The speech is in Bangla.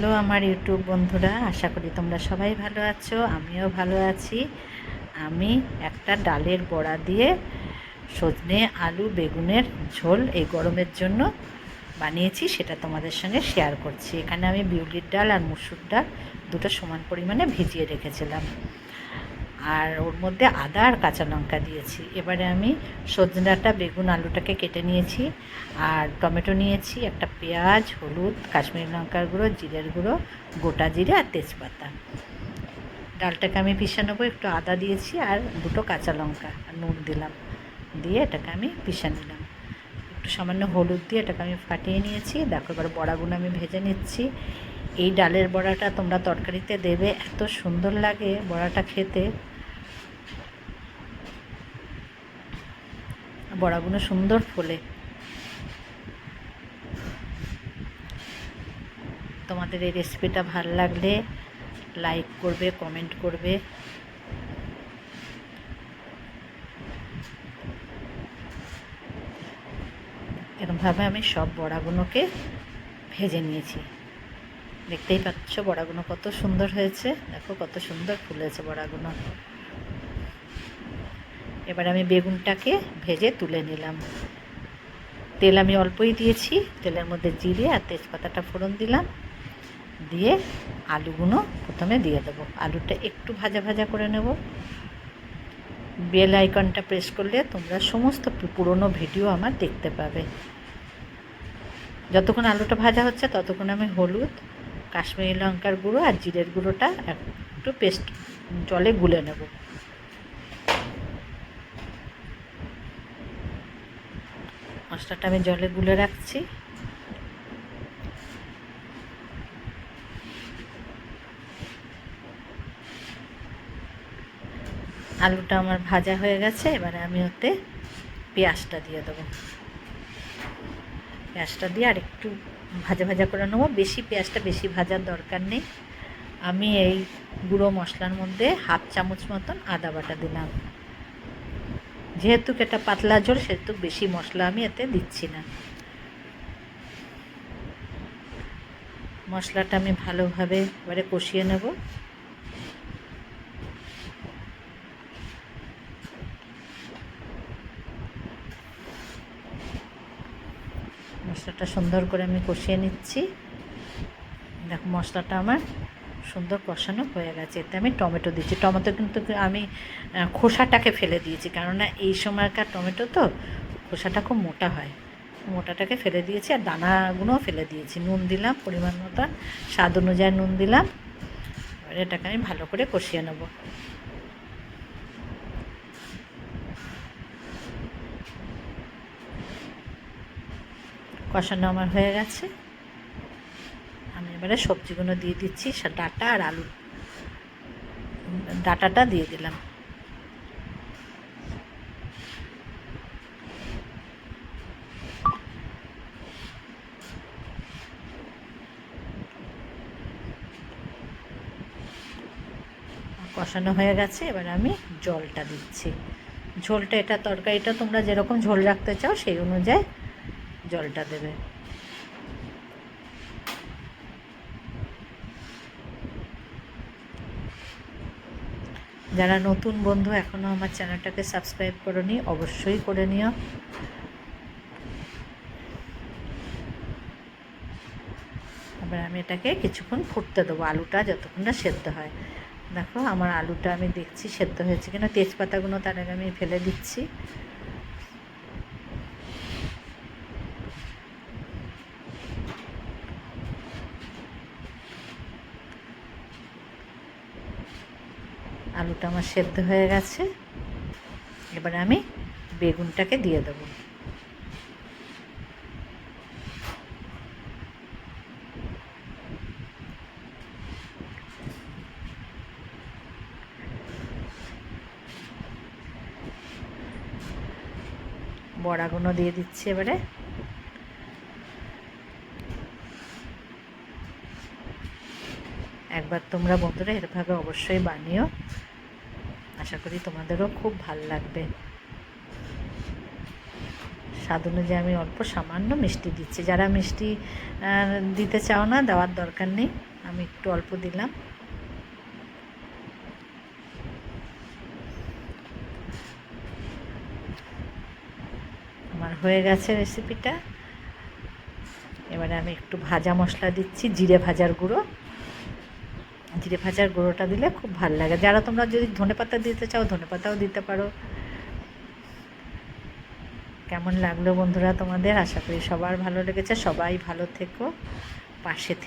হ্যালো আমার ইউটিউব বন্ধুরা, আশা করি তোমরা সবাই ভালো আছো, আমিও ভালো আছি। আমি একটা ডালের বড়া দিয়ে সজনে আলু বেগুনের ঝোল এই গরমের জন্য বানিয়েছি, সেটা তোমাদের সঙ্গে শেয়ার করছি। এখানে আমি বিউলির ডাল আর মুসুর ডাল দুটো সমান পরিমাণে ভিজিয়ে রেখেছিলাম। আর ওর মধ্যে আদা আর কাঁচা লঙ্কা দিয়েছি। এবারে আমি সজনাটা বেগুন, আলুটাকে কেটে নিয়েছি আর টমেটো নিয়েছি, একটা পেঁয়াজ, হলুদ, কাশ্মীরি লঙ্কার গুঁড়ো, জিরের গুঁড়ো, গোটা জিরে আর তেজপাতা। ডালটাকে আমি পিষে নেব একটু আদা দিয়েছি আর দুটো কাঁচা লঙ্কা আর নুন দিলাম। দিয়ে এটাকে আমি পিষে নিলাম। একটু সামান্য হলুদ দিয়ে এটাকে আমি ফাটিয়ে নিয়েছি। দেখো এবার বড়াগুলো আমি ভেজে নিচ্ছি। এই ডালের বড়াটা তোমরা তরকারিতে দেবে, এত সুন্দর লাগে বড়াটা খেতে। বড়াগুলো সুন্দর ফোলে। তোমাদের এই রেসিপিটা ভালো লাগলে লাইক করবে, কমেন্ট করবে। এরকমভাবে আমি সব বড়াগুলোকে ভেজে নিয়েছি। দেখতেই পাচ্ছ বড়াগুলো কত সুন্দর হয়েছে। দেখো কত সুন্দর ফুলেছে বড়াগুলো এবার আমি বেগুনটাকে ভেজে তুলে নিলাম। তেল আমি অল্পই দিয়েছি, তেলের মধ্যে জিরে আর তেজপাতাটা ফোড়ন দিলাম। দিয়ে আলুগুলো প্রথমে দিয়ে দেবো। আলুটা একটু ভাজা ভাজা করে নেব। বেল আইকনটা প্রেস করলে তোমরা সমস্ত পুরনো ভিডিও আমার দেখতে পাবে। যতক্ষণ আলুটা ভাজা হচ্ছে ততক্ষণ আমি হলুদ কাশ্মীরি লঙ্কার গুঁড়ো আর জিরের গুঁড়োটা একটু পেস্ট জলে গুলে নেব। মশলাটা আমি জলে গুলে রাখছি। আলুটা আমার ভাজা হয়ে গেছে, এবারে আমি ওতে পেঁয়াজটা দিয়ে দেবো। পেঁয়াজটা দিয়ে আর একটু ভাজা ভাজা করে নেব। বেশি পেঁয়াজটা বেশি ভাজার দরকার নেই। আমি এই গুঁড়ো মশলার মধ্যে হাফ চামচ মতন আদা বাটা দিলাম। যেহেতু এটা পাতলা ঝোল, সেহেতু বেশি মশলা আমি এতে দিচ্ছি না। মশলাটা আমি ভালোভাবে এবারে কষিয়ে নেব। মশলাটা সুন্দর করে আমি কষিয়ে নিচ্ছি। দেখো, মশলাটা আমার সুন্দর কষানো হয়ে গেছে। এতে আমি টমেটো দিচ্ছি। টমেটো কিন্তু আমি খোসাটাকে ফেলে দিয়েছি। কেননা এই সময়কার টমেটো তো খোসাটা খুব মোটা হয়। মোটাটাকে ফেলে দিয়েছি আর দানাগুলোও ফেলে দিয়েছি। নুন দিলাম, পরিমাণ মতো স্বাদ অনুযায়ী নুন দিলাম। এবার এটাকে আমি ভালো করে কষিয়ে নেব। কষানো আমার হয়ে গেছে। আমি এবারে সবজিগুলো দিয়ে দিচ্ছি ডাটা আর আলু। ডাটাটা দিয়ে দিলাম। কষানো হয়ে গেছে, এবার আমি জলটা দিচ্ছি। ঝোলটা, এটা তরকারিটা তোমরা যেরকম ঝোল রাখতে চাও সেই অনুযায়ী জলটা দেবে। যারা নতুন বন্ধু এখনও আমার চ্যানেলটাকে সাবস্ক্রাইব করনি, অবশ্যই করে নিও। এবার আমি এটাকে কিছুক্ষণ ফুটতে দেবো, আলুটা যতক্ষণ না সেদ্ধ হয়। দেখো, আমার আলুটা আমি দেখছি সেদ্ধ হয়েছে কিনা, তেজপাতাগুলো তার আগে আমি ফেলে দিচ্ছি। আলুটা আমার সেদ্ধ হয়ে গেছে। এবারে আমি বেগুনটাকে দিয়ে দেবো। বড়াগুলো দিয়ে দিচ্ছি এবারে। একবার তোমরা বন্ধুরা এরভাবে অবশ্যই বানিও। আশা করি তোমাদেরও খুব ভালো লাগবে। স্বাদ অনুযায়ী আমি অল্প সামান্য মিষ্টি দিচ্ছি। যারা মিষ্টি দিতে চাও না, দেওয়ার দরকার নেই। আমি একটু অল্প দিলাম। আমার হয়ে গেছে রেসিপিটা এবারে আমি একটু ভাজা মশলা দিচ্ছি, জিরে ভাজার গুঁড়ো। জিরে ভাজার গুঁড়োটা দিলে খুব ভালো লাগে। যারা তোমরা যদি ধনে পাতা দিতে চাও, ধনে পাতাও দিতে পারো। কেমন লাগল বন্ধুরা তোমাদের? আশা করি সবার ভালো লেগেছে। সবাই ভালো থেকো, পাশে থেকো।